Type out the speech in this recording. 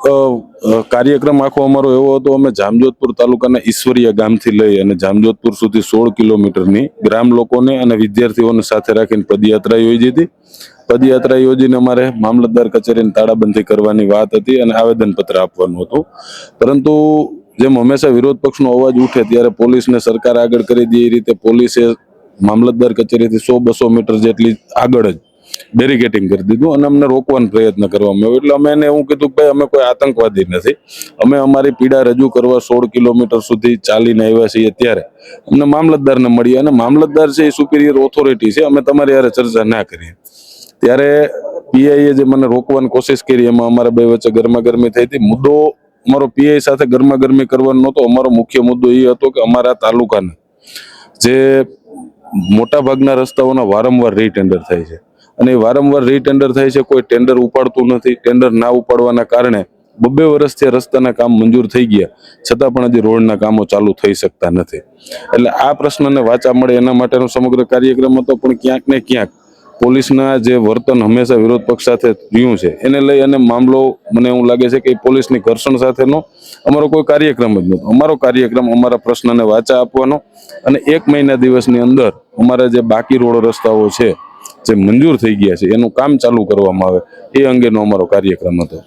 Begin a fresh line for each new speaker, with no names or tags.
કાર્યક્રમ આખો અમારો એવો હતો, અમે જામજોધપુર તાલુકાના ઈશ્વરીય ગામથી લઈ અને જામજોધપુર સુધી સોળ કિલોમીટરની ગ્રામ લોકોને અને વિદ્યાર્થીઓને સાથે રાખીને પદયાત્રા યોજી હતી. પદયાત્રા યોજીને અમારે મામલતદાર કચેરીને તાળાબંધી કરવાની વાત હતી અને આવેદનપત્ર આપવાનું હતું. પરંતુ જેમ હંમેશા વિરોધ પક્ષનો અવાજ ઉઠે ત્યારે પોલીસને સરકાર આગળ કરી દે એ રીતે પોલીસે મામલતદાર કચેરીથી સો બસો મીટર જેટલી આગળ જ બેરિકેટિંગ કરી દીધું અને અમને રોકવાનો પ્રયત્ન કરવામાં આવ્યો. એટલે અમે એને એવું કીધું કે ભાઈ, અમે કોઈ આતંકવાદી નથી. અમે અમારી પીડા રજૂ કરવા સોળ કિલોમીટર સુધી ચાલીને આવ્યા છીએ ત્યારે અમને મામલતદારને મળી અને મામલતદાર છે એ સુપિરિયર ઓથોરિટી છે, અમે તમારી યારે ચર્ચા ના કરીએ. ત્યારે પીઆઈએ જે મને રોકવાની કોશિશ કરી, એમાં અમારા બે વચ્ચે ગરમાગરમી થઈ હતી. મુદ્દો અમારો પીઆઈ સાથે ગરમાગરમી કરવાનો નહોતો. અમારો મુખ્ય મુદ્દો એ હતો કે અમારા તાલુકાના જે મોટા ભાગના રસ્તાઓના વારંવાર રીટેન્ડર થાય છે. અને વારંવાર રીટેન્ડર થાય છે, કોઈ ટેન્ડર ઉપાડતું નથી ટેન્ડર ના ઉપાડવાના કારણે બબ્બે વર્ષથી રસ્તાના કામ મંજૂર થઈ ગયા, છતાં પણ હજી રોડના કામો ચાલુ થઈ શકતા નથી. એટલે આ પ્રશ્નને વાચા મળે એના માટેનો સમગ્ર કાર્યક્રમ હતો, પણ ક્યાંક ને ક્યાંક પોલીસના જે વર્તન હંમેશા વિરોધ પક્ષ સાથે રહ્યું છે. એને લઈ અને મામલો, મને એવું લાગે છે કે પોલીસની ઘર્ષણ સાથેનો અમારો કોઈ કાર્યક્રમ જ નહોતો. અમારો કાર્યક્રમ અમારા પ્રશ્નને વાચા આપવાનો અને એક મહિના દિવસની અંદર અમારા જે બાકી રોડ રસ્તાઓ છે જે મંજૂર થઈ ગયા છે, એનું કામ ચાલુ કરવામાં આવે, એ અંગેનો અમારો કાર્યક્રમ હતો.